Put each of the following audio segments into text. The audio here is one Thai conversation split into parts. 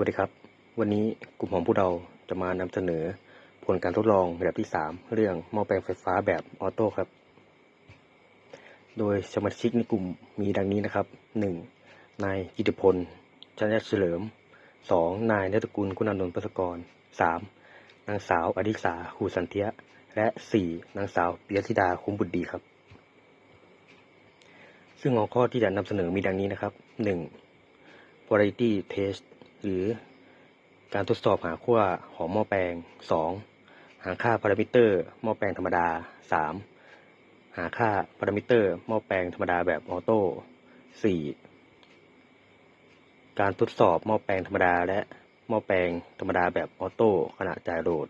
วัสดีครับ วันนี้กลุ่มของพวกเราจะมานำเสนอผลการทดลองแบบที่ 3 เรื่องหม้อแปลงไฟฟ้าแบบออโต้ครับ โดยสมาชิกในกลุ่มมีดังนี้นะครับ 1. นายกิติพลชัญญเฉลิม 2. นายนตะกุลคุณานนท์พัสกร 3. นางสาวอดิษาหูสันเทียและ 4. นางสาวปิยธิดาคุ้มบุตรดีครับ ซึ่งหัวข้อที่จะนำเสนอมีดังนี้นะครับ 1. variety test หรือการทดสอบหาขั้วของหม้อแปลง 2. หาค่าพารามิเตอร์หม้อแปลงธรรมดา 3. หาค่าพารามิเตอร์หม้อแปลงธรรมดาแบบออโต้ 4. การทดสอบหม้อแปลงธรรมดาและหม้อแปลงธรรมดาแบบออโต้ขณะจ่ายโหลด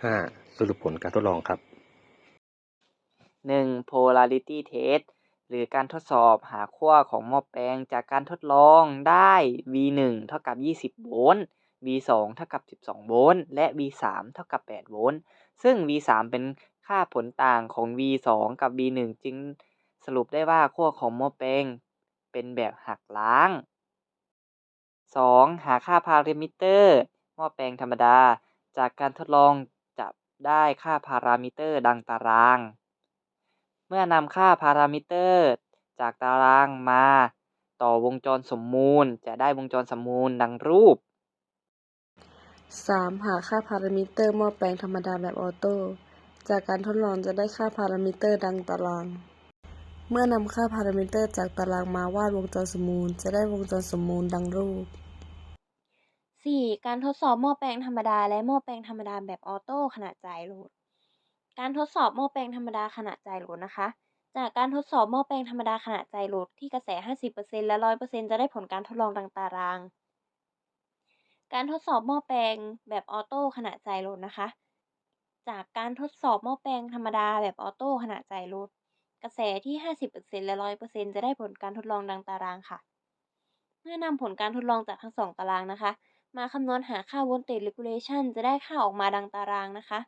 5. สรุปผลการทดลองครับ 1. polarity test หรือการทดสอบหาขั้วของหม้อแปลงจากการทดลองได้ V1 เท่ากับ 20 โวลต์ V2 เท่ากับ 12 โวลต์ และ V3 เท่ากับ 8 โวลต์ ซึ่ง V3 เป็นค่าผลต่างของ V2 กับ V1 จึงสรุปได้ว่าขั้วของหม้อแปลงเป็นแบบหักล้าง 2. หาค่าพารามิเตอร์หม้อแปลงธรรมดา จากการทดลองจับได้ค่าพารามิเตอร์ดังตาราง มื่อนำค่าพารามิเตอร์จากตารางมาต่อวงจรสมมูล จะได้วงจรสมมูลดังรูป 3. หาค่าพารามิเตอร์หม้อแปลงธรรมดาแบบออโต้จากการทดลองจะได้ค่าพารามิเตอร์ดังตาราง เมื่อนำค่าพารามิเตอร์จากตารางมาวาดวงจรสมมูล จะได้วงจรสมมูลดังรูป 4. การทดสอบหม้อแปลงธรรมดาและหม้อแปลงธรรมดาแบบออโต้ขณะจ่ายโหลด การทดสอบหม้อแปลงธรรมดาขณะจ่ายโหลดนะคะ จากการทดสอบหม้อแปลงธรรมดาขณะจ่ายโหลดที่กระแส 50%และ 100%จะได้ผลการทดลองดังตาราง การทดสอบหม้อแปลงแบบออโต้ขณะจ่ายโหลดนะคะ จากการทดสอบหม้อแปลงธรรมดาแบบออโต้ขณะจ่ายโหลดกระแสที่ 50%และ 100%จะได้ผลการทดลองดังตารางค่ะ เมื่อนำผลการทดลองจากทั้งสองตารางนะคะ มาคำนวณหาค่า voltage regulation จะได้ค่าออกมาดังตารางนะคะ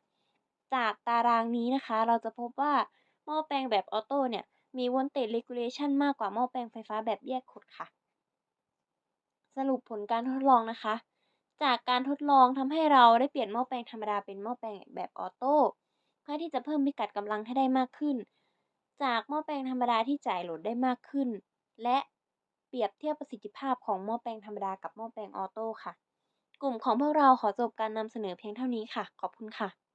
จากตารางนี้นะคะ เราจะพบว่าหม้อแปลงแบบออโต้เนี่ย มี voltage regulation มากกว่าหม้อแปลงไฟฟ้าแบบแยกขดค่ะ สรุปผลการทดลองนะคะ จากการทดลองทำให้เราได้เปลี่ยนหม้อแปลงธรรมดาเป็นหม้อแปลงแบบออโต้เพื่อที่จะเพิ่มพิกัดกำลังให้ได้มากขึ้น จากหม้อแปลงธรรมดาที่จ่ายโหลดได้มากขึ้น และเปรียบเทียบประสิทธิภาพของหม้อแปลงธรรมดากับหม้อแปลงออโต้ค่ะ กลุ่มของพวกเราขอจบการนำเสนอเพียงเท่านี้ค่ะ ขอบคุณค่ะ